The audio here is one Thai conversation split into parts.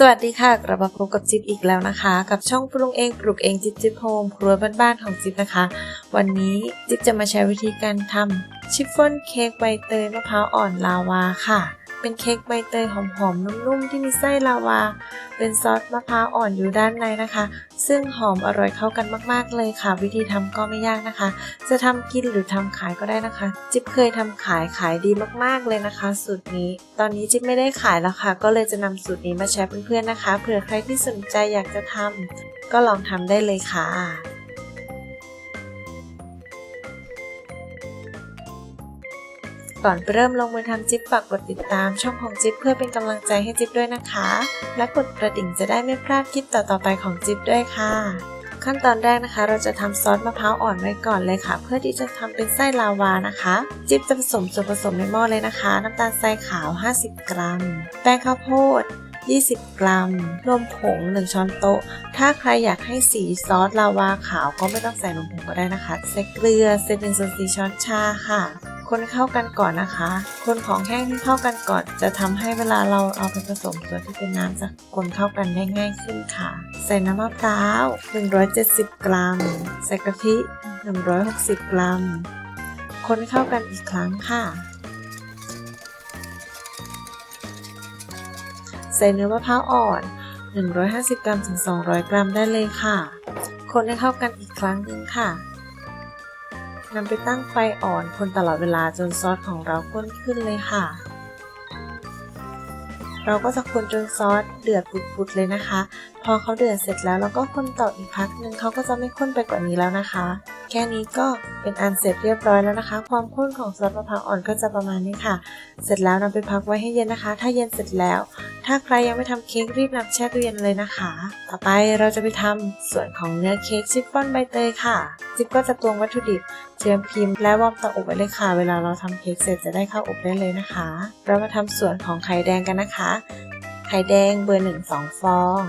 สวัสดีค่ะ กลับมาพบกับจิ๊บอีกแล้วนะคะ กับช่องปรุงเองปลูกเองจิ๊บจิ๊บโฮมครัวบ้านๆของจิ๊บนะคะ วันนี้จิ๊บจะมาแชร์วิธีการทำชิฟฟ่อนเค้กใบเตยมะพร้าวอ่อนลาวาค่ะ เป็นเค้กใบเตยหอมๆ นุ่มๆ ที่มีไส้ลาวา เป็นซอสมะพร้าวอ่อนอยู่ด้านในนะคะ ซึ่งหอมอร่อยเข้ากันมากๆเลยค่ะ วิธีทำก็ไม่ยากนะคะ จะทำกินหรือทำขายก็ได้นะคะ จิ๊บเคยทำขายขายดีมากๆเลยนะคะ สูตรนี้ ตอนนี้จิ๊บไม่ได้ขายแล้วค่ะ ก็เลยจะนำสูตรนี้มาแชร์เพื่อนๆนะคะ เผื่อใครที่สนใจอยากจะทำก็ลองทำได้เลยค่ะ ก่อนเริ่มลงมือทำจิ๊บฝากกดติดตามช่องของจิ๊บเพื่อเป็นกำลังใจให้จิ๊บด้วยนะคะ และกดกระดิ่งจะได้ไม่พลาดคลิปต่อๆไปของจิ๊บด้วยค่ะ ขั้นตอนแรกนะคะ เราจะทำซอสมะพร้าวอ่อนไว้ก่อนเลยค่ะ เพื่อที่จะทำเป็นไส้ลาวานะคะ จิ๊บจะผสมส่วนผสมในหม้อเลยนะคะ น้ำตาลทรายขาว 50 กรัม แป้งข้าวโพด20 กรัม นมผง 1 ช้อนโต๊ะ ถ้าใครอยากให้สีซอสลาวาขาวก็ไม่ต้องใส่นมผงก็ได้นะคะ ใส่เกลือเศษหนึ่งส่วนสี่ช้อนชาค่ะ คนเข้ากันก่อนนะคะ คนของแห้งที่เข้ากันก่อน จะทำให้เวลาเราเอาไปผสมส่วนที่เป็นน้ำจะคนเข้ากันได้ง่ายขึ้นค่ะ ใส่น้ำมะพร้าว 170 กรัม ใส่กะทิ 160 กรัม คนเข้ากันอีกครั้งค่ะ ใส่เนื้อมะพร้าวอ่อน 150 กรัมถึง 200 กรัมได้เลยค่ะ คนให้เข้ากันอีกครั้งหนึ่งค่ะ นำไปตั้งไฟอ่อนคนตลอดเวลาจนซอสของเราข้นขึ้นเลยค่ะ เราก็จะคนจนซอสเดือดปุดๆเลยนะคะ พอเขาเดือดเสร็จแล้วเราก็คนต่ออีกพักหนึ่งเขาก็จะไม่ข้นไปกว่านี้แล้วนะคะ แค่นี้ก็เป็นอันเสร็จเรียบร้อยแล้วนะคะ ความข้นของซอสมะพร้าวอ่อนก็จะประมาณนี้ค่ะ เสร็จแล้วนำไปพักไว้ให้เย็นนะคะ ถ้าเย็นเสร็จแล้ว ถ้าใครยังไม่ทำเค้กรีบนำแช่ตู้เย็นเลยนะคะ ต่อไปเราจะไปทำส่วนของเนื้อเค้กชิฟฟ่อนใบเตยค่ะจิ๊บก็จะตวงวัตถุดิบเตรียมพิมพ์และวอร์มเตาอบไว้เลยค่ะ เวลาเราทำเค้กเสร็จจะได้เข้าอบได้เลยนะคะ เรามาทำส่วนของไข่แดงกันนะคะ ไข่แดงเบอร์หนึ่งสองฟอง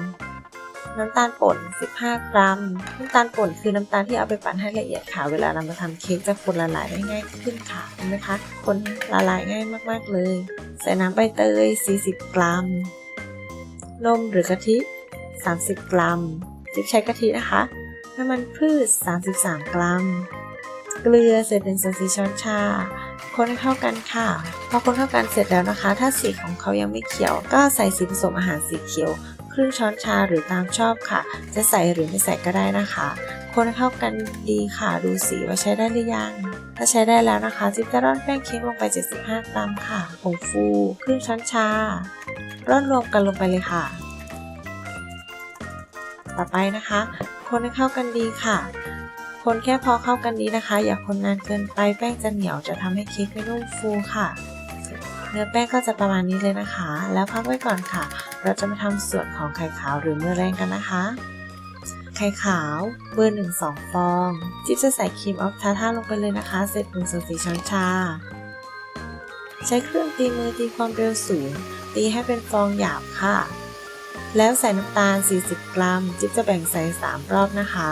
น้ำตาลป่น 15 กรัม น้ำตาลป่นคือน้ำตาลที่เอาไปปั่นให้ละเอียดค่ะ เวลานำมาทำเค้กจะคนละลายได้ง่ายขึ้นค่ะเห็นไหมคะ คนละลายง่ายมากๆเลย ใส่น้ำใบเตย 40 กรัม นมหรือกะทิ 30 กรัม จิ๊บใช้กะทินะคะ น้ำมันพืช 33 กรัม เกลือเศษหนึ่งส่วนสี่ช้อนชา คนให้เข้ากันค่ะ พอคนเข้ากันเสร็จแล้วนะคะ ถ้าสีของเขายังไม่เขียว ก็ใส่สีผสมอาหารสีเขียว รึ่งช้อนชาหรือตามชอบค่ะ จะใส่หรือไม่ใส่ก็ได้นะคะ คนเข้ากันดีค่ะ ดูสีว่าใช้ได้หรือยัง ถ้าใช้ได้แล้วนะคะจิบจะร่อนแป้งเค้กลงไป 75 กรัมค่ะผงฟู ครึ่งช้อนชา ร่อนรวมกันลงไปเลยค่ะ ต่อไปนะคะ คนให้เข้ากันดีค่ะ คนแค่พอเข้ากันดีนะคะ อย่าคนนานเกินไปแป้งจะเหนียวจะทำให้เค้กไม่นุ่มฟูค่ะเนื้อแป้งก็จะประมาณนี้เลยนะคะ แล้วพักไว้ก่อนค่ะ เราจะมาทำส่วนของไข่ขาวหรือเมือแรงกันนะคะ ไข่ขาวเบอร์หนึ่งสองฟองจิ๊บจะใส่ครีมออฟทาท่าลงไปเลยนะคะเศษหนึ่งส่วนสี่ช้อนชา ใช้เครื่องตีมือตีความเร็วสูง ตีให้เป็นฟองหยาบค่ะ แล้วใส่น้ำตาล 40 กรัม จิ๊บจะแบ่งใส่ 3 รอบนะคะ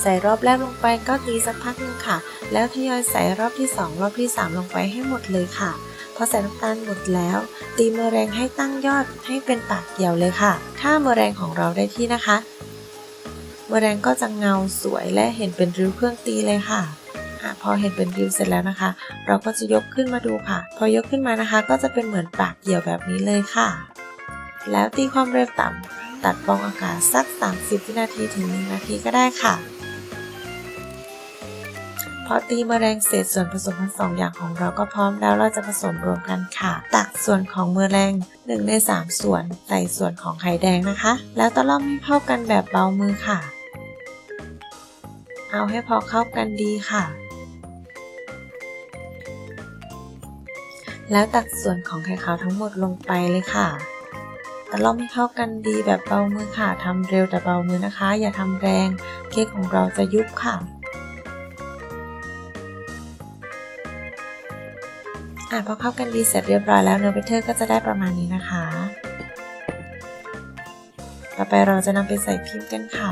ใส่รอบแรกลงไปก็ตีสักพักหนึงค่ะ แล้วทยอยใส่รอบที่ 2 รอบที่ 3 ลงไปให้หมดเลยค่ะ พอใส่น้ำตาลหมดแล้ว ตีเมอแรงให้ตั้งยอดให้เป็นปากเดี่ยวเลยค่ะ ถ้าเมอแรงของเราได้ที่นะคะ เมอแรงก็จะเงาสวยและเห็นเป็นริ้วเครื่องตีเลยค่ะะพอเห็นเป็นริ้วเสร็จแล้วนะคะ เราก็จะยกขึ้นมาดูค่ะ พอยกขึ้นมานะคะ ก็จะเป็นเหมือนปากเดี่ยวแบบนี้เลยค่ะ แล้วตีความเร็วต่ำตัดฟองอากาศสัก 30 วินาทีถึง 1 นาทีก็ได้ค่ะ พอตีมะแรงเสร็จส่วนผสมทั้งสองอย่างของเราก็พร้อมแล้วเราจะผสมรวมกันค่ะ ตักส่วนของเมอแรง1ใน3 ส่วนใส่ส่วนของไข่แดงนะคะ แล้วตะล่อมให้เข้ากันแบบเบามือค่ะ เอาให้พอเข้ากันดีค่ะ แล้วตักส่วนของไข่ขาวทั้งหมดลงไปเลยค่ะต่ล่อมให้เข้ากันดีแบบเบามือค่ะทำเร็วแต่เบามือนะคะ อย่าทำแรง เค้กของเราจะยุบค่ะ่ะพอเข้ากันดีเสร็จเรียบร้อยแล้วเนื้อเบเทอร์ก็จะได้ประมาณนี้นะคะ ต่อไปเราจะนำไปใส่พิมพ์กันค่ะ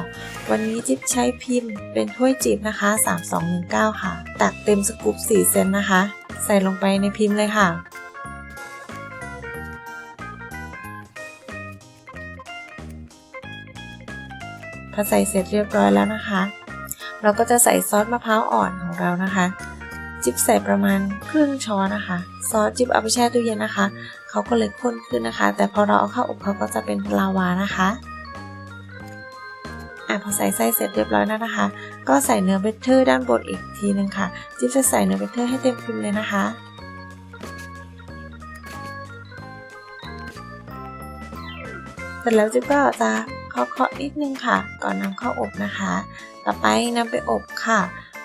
วันนี้จิ๊บใช้พิมพ์เป็นถ้วยจิบนะคะ 3219 ค่ะ ตักเต็มสกู๊ป4เซนนะคะ ใส่ลงไปในพิมพ์เลยค่ะพอใส่เสร็จเรียบร้อยแล้วนะคะ เราก็จะใส่ซอสมะพร้าวอ่อนของเรานะคะ จิ๊บใส่ประมาณครึ่งช้อนนะคะ ซอสจิ๊บเอาไปแช่ตู้เย็นนะคะ เขาก็เลยข้นขึ้นนะคะ แต่พอเราเอาเข้าอบเขาก็จะเป็นลาวานะคะอะพอใส่ไส้เสร็จเรียบร้อยแล้วนะคะ ก็ใส่เนื้อเบเทอร์ด้านบนอีกทีนึงค่ะ จิ๊บจะใส่เนื้อเบเทอร์ให้เต็มพิมพ์เลยนะคะเสร็จแล้วจิ๊บก็จะเคาะๆนิดนึงค่ะ ก่อนนำเข้าอบนะคะ ต่อไปนำไปอบค่ะ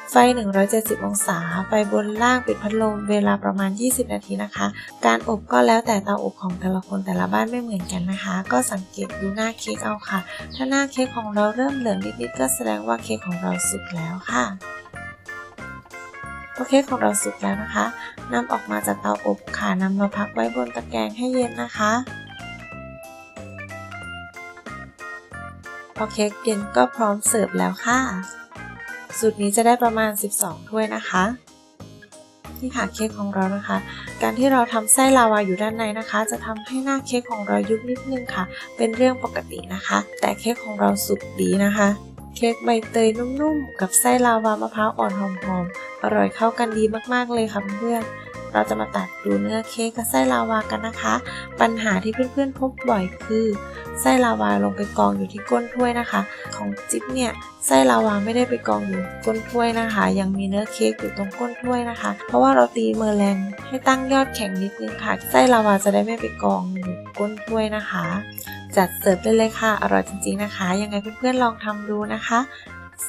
ไฟ 170 องศา ไฟบนล่างปิดพัดลม เวลาประมาณ 20 นาทีนะคะ การอบก็แล้วแต่เตาอบของแต่ละคนแต่ละบ้านไม่เหมือนกันนะคะ ก็สังเกตดูหน้าเค้กเอาค่ะ ถ้าหน้าเค้กของเราเริ่มเหลืองนิดๆก็แสดงว่าเค้กของเราสุกแล้วค่ะพอเคของเราสุกแล้วนะคะนำออกมาจากเตาอบค่ะนำมาพักไว้บนตะแกรงให้เย็นนะคะพอเค้กเย็นก็พร้อมเสิร์ฟแล้วค่ะ สูตรนี้จะได้ประมาณ 12 ถ้วยนะคะที่ค่ะเค้กของเรานะคะ การที่เราทำไส้ลาวาอยู่ด้านในนะคะ จะทำให้หน้าเค้กของเรายุบนิดนึงค่ะ เป็นเรื่องปกตินะคะ แต่เค้กของเราสุกดีนะคะ เค้กใบเตยนุ่มๆ กับไส้ลาวามะพร้าวอ่อนหอมๆ อร่อยเข้ากันดีมากๆเลยค่ะเพื่อน เราจะมาตัดดูเนื้อเค้กกับไส้ลาวากันนะคะ ปัญหาที่เพื่อนๆพบบ่อยคือ ไส้ลาวาลงไปกองอยู่ที่ก้นถ้วยนะคะ ของจิ๊บเนี่ยไส้ลาวาไม่ได้ไปกองอยู่ก้นถ้วยนะคะ ยังมีเนื้อเค้กอยู่ตรงก้นถ้วยนะคะ เพราะว่าเราตีเมอร์แรงให้ตั้งยอดแข็งนิดนึงค่ะ ไส้ลาวาจะได้ไม่ไปกองอยู่ก้นถ้วยนะคะ จัดเสิร์ฟได้เลยค่ะ อร่อยจริงๆนะคะ ยังไงเพื่อนๆลองทำดูนะคะ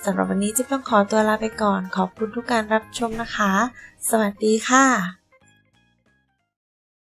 สำหรับวันนี้จิ๊บต้องขอตัวลาไปก่อน ขอบคุณทุกการรับชมนะคะ สวัสดีค่ะ